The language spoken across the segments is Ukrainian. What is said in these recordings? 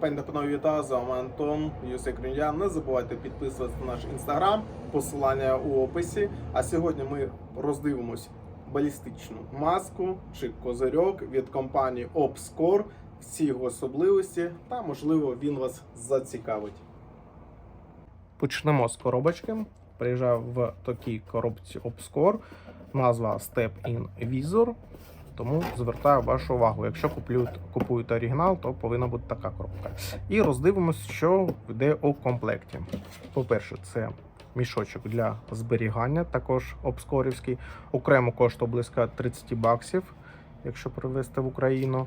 Пані та панове, вітаю, з вами Антон, Юсик Крюндя. Не забувайте підписуватися на наш інстаграм, посилання у описі. А сьогодні ми роздивимось балістичну маску чи козирьок від компанії Opscore, всі його особливості, та можливо він вас зацікавить. Почнемо з коробочки. Приїжджав в такій коробці Opscore. Назва Step In Visor. Тому звертаю вашу увагу. Якщо купуєте оригінал, то повинна бути така коробка. І роздивимось, що йде у комплекті. По-перше, це мішочок для зберігання, також обскорівський. Окремо коштує близько 30 баксів, якщо привезти в Україну.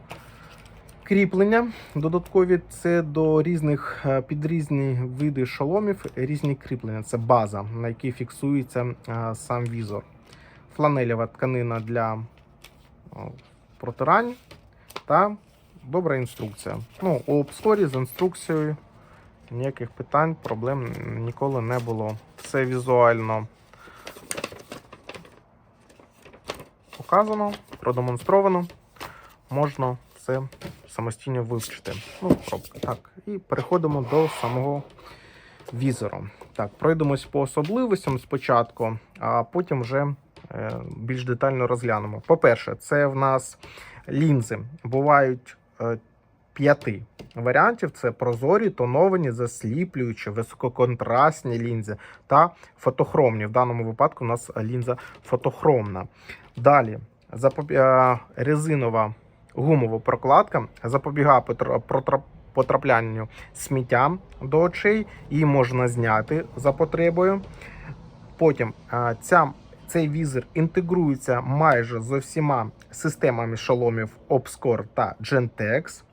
Кріплення додаткові це до різних е, під різні види шоломів, різні кріплення. Це база, на якій фіксується е, сам візор. Фланелева тканина для протирань та добра інструкція. Ну, у обскорі з інструкцією ніяких питань, проблем ніколи не було. Все візуально показано, продемонстровано. Можна все самостійно вивчити. Ну, пробка. Так. І переходимо до самого візору. Так, пройдемось по особливостям спочатку, а потім вже е, більш детально розглянемо. По-перше, це в нас лінзи. Бувають е, п'яти варіантів: це прозорі, тоновані, засліплюючі, висококонтрастні лінзи та фотохромні. В даному випадку у нас лінза фотохромна. Далі е, резинова гумова прокладка запобігає потраплянню сміття до очей, її можна зняти за потребою. Потім е, ця, цей візор інтегрується майже з усіма системами шоломів Obscore та Gentex.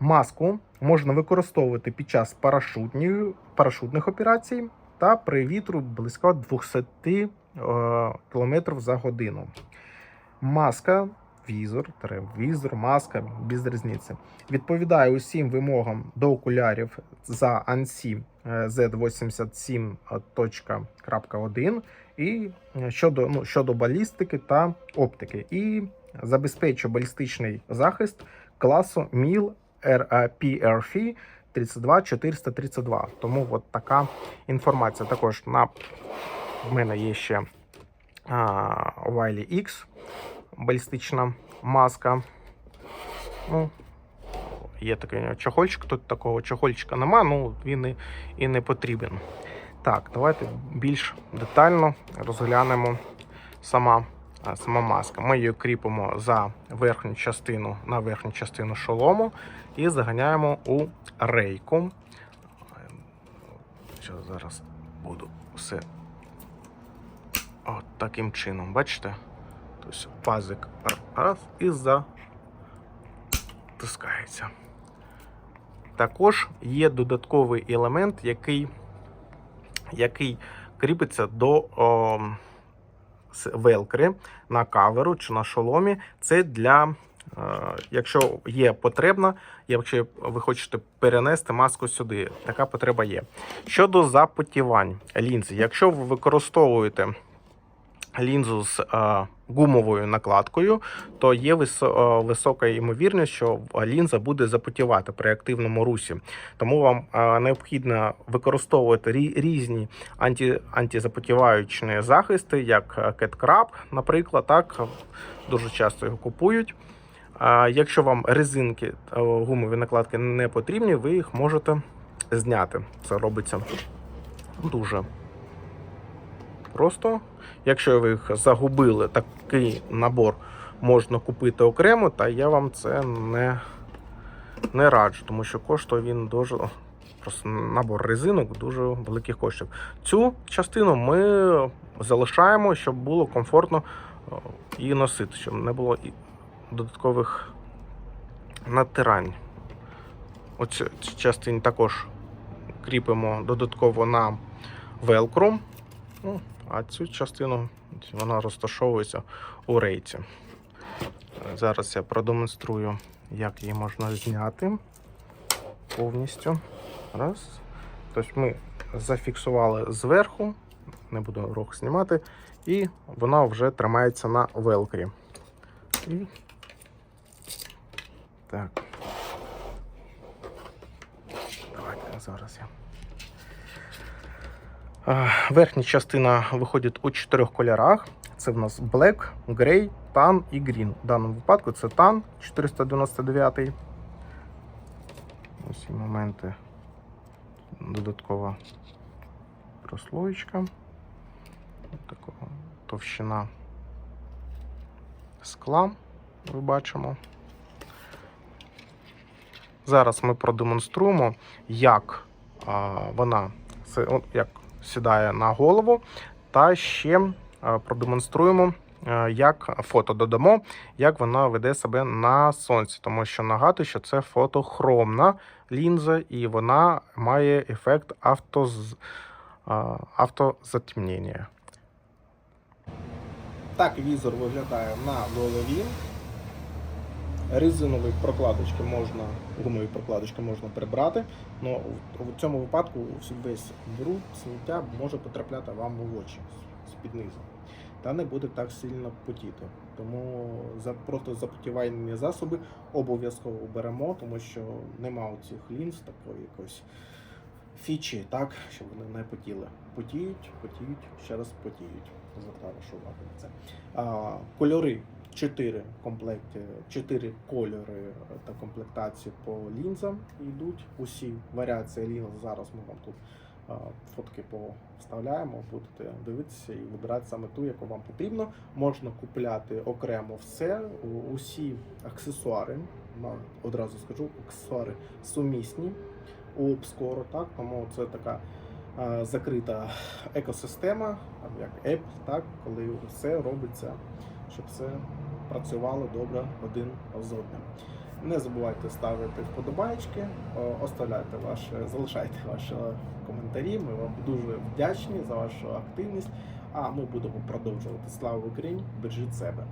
Маску можна використовувати під час парашутних, операцій та при вітру близько 200 е, км за годину. Маска, візор, візор, маска без різниці. Відповідає усім вимогам до окулярів за ANSI Z87.1 і щодо, ну, щодо балістики та оптики. І забезпечує балістичний захист класу MIL PRF 32432. Тому от така інформація. Також на в мене є ще Wiley X балістична маска. Ну, є такий чохольчик, тут такого чохольчика нема, ну він і, і не потрібен. Так, давайте більш детально розглянемо сама, сама маска. Ми її кріпимо за верхню частину на верхню частину шолому і заганяємо у рейку. Що зараз буду все от таким чином, бачите? Тобто пазик раз і затискається. Також є додатковий елемент, який, який кріпиться до о, велкри на каверу чи на шоломі. Це для, е, якщо є потребна, якщо ви хочете перенести маску сюди, така потреба є. Щодо запотівань лінзи, якщо ви використовуєте лінзу з е, гумовою накладкою, то є е, висока ймовірність, що лінза буде запотівати при активному русі. Тому вам е, необхідно використовувати різні анті, антизапотіваючі захисти, як е, Crab, наприклад, так дуже часто його купують. Якщо вам резинки гумові накладки не потрібні, ви їх можете зняти. Це робиться дуже просто. Якщо ви їх загубили, такий набор можна купити окремо, та я вам це не, не раджу, тому що коштує він дуже. Просто набор резинок дуже великих коштів. Цю частину ми залишаємо, щоб було комфортно е, її носити, щоб не було додаткових натирань. Оцю частину також кріпимо додатково на велкру. Ну, а цю частину вона розташовується у рейці. Зараз я продемонструю, як її можна зняти повністю. Раз. Тобто ми зафіксували зверху, не буду рух знімати, і вона вже тримається на велкрі. І... Так. зараз я. Е, Верхня частина виходить у чотирьох кольорах. Це в нас Black, Grey, Tan і Green. В даному випадку це Tan 499. Ось ці моменти. Додаткова прослоєчка. Такого товщина скла. Ми бачимо. Зараз ми продемонструємо, як а, вона се- от як сідає на голову, та ще продемонструємо, як фото додамо, як вона веде себе на сонці. Тому що нагадую, що це фотохромна лінза, і вона має ефект автоз... автозатемнення. Так візор виглядає на голові. Резинові прокладочки можна, гумові прокладочки можна прибрати, але в цьому випадку весь бруд, сміття може потрапляти вам в очі з-під низу. Та не буде так сильно потіти. Тому просто запотівальні засоби обов'язково беремо, тому що нема у цих лінз такої якоїсь фічі, так, щоб вони не потіли. Потіють, потіють, ще раз потіють. Звертаю вашу увагу на це. А, кольори 4 комплекти, 4 кольори та комплектації по лінзам йдуть. Усі варіації лінз зараз ми вам тут фотки повставляємо, будете дивитися і вибирати саме ту, яку вам потрібно. Можна купляти окремо все, усі аксесуари. Одразу скажу, аксесуари сумісні Obscuro, так, тому це така закрита екосистема, як Apple, так, коли все робиться, щоб все працювало добре один з одним. Не забувайте ставити вподобайки, оставляйте ваші, залишайте ваші коментарі. Ми вам дуже вдячні за вашу активність. А ми будемо продовжувати. Слава Україні! Бережіть себе!